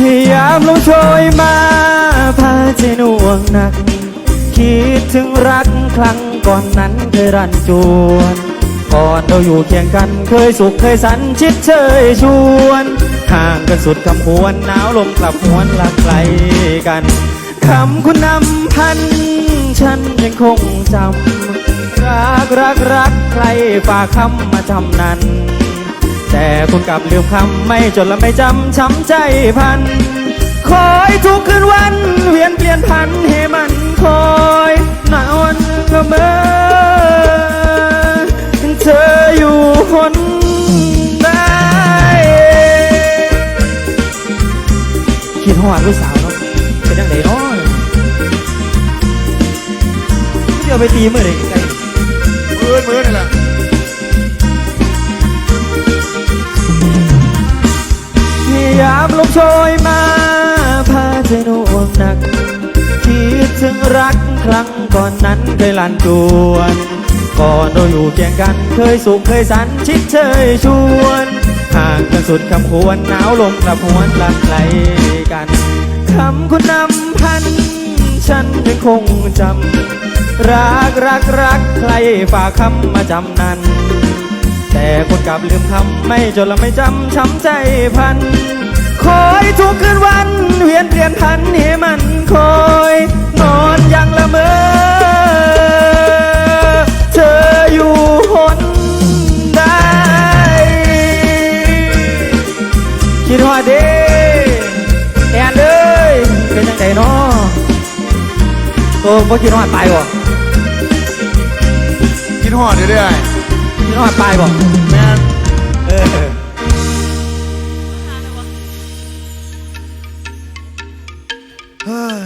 พยายามลมโชยมาพาใจน่วงหนัก คิดถึงรักครั้งก่อนนั้นเคยรันจวนก่อนเราอยู่เคียงกันเคยสุขเคยสันชิดเชยชวนห่างกันสุดคำควรหนาวลมกลับหวนหลักไกลกันคำคุณนำพัน ฉันยังคงจำรักรักรักใครฝากคำมาจำนั้น แต่คุณกลับลืมคำไม่จดและไม่จำช้ำใจพัน คอยทุกคืนวัน เวียนเปลี่ยนพันให้มันคอยนอนละเมอเธออยู่คนใดคิดหอดลูกสาวเนาะเป็นยังไงเนาะเดี๋ยวไปตีเมื่อเลยไกลมือมือนี่แหละ ลมโชยมาพาใจนวงหนัก คิดถึงรักครั้งก่อนนั้นเคยลันจวนก่อนเราอยู่เคียงกัน เคยสุขเคยสันชิดเชยชวนห่างกันสุดคำควรหนาวลมกลับหวนลักไกลกันคำคุณนำพัน ฉันยังคงจำรักรักรักใครฝากคำมาจำนั้น แต่คนกลับลืมคำไม่จดและไม่จำช้ำใจพัน คอยทุกคืนวัน เวียนเปลี่ยนพันให้มันคอย นอนยังละเมอเธออยู่หนใดคิดว่าเด้แอนเอ้ยเป็นยังไงเนาะตัวบ่คิดว่าตายบ่กินหอดเรื่อยคิดว่าตายบ่ๆแม่น 唉。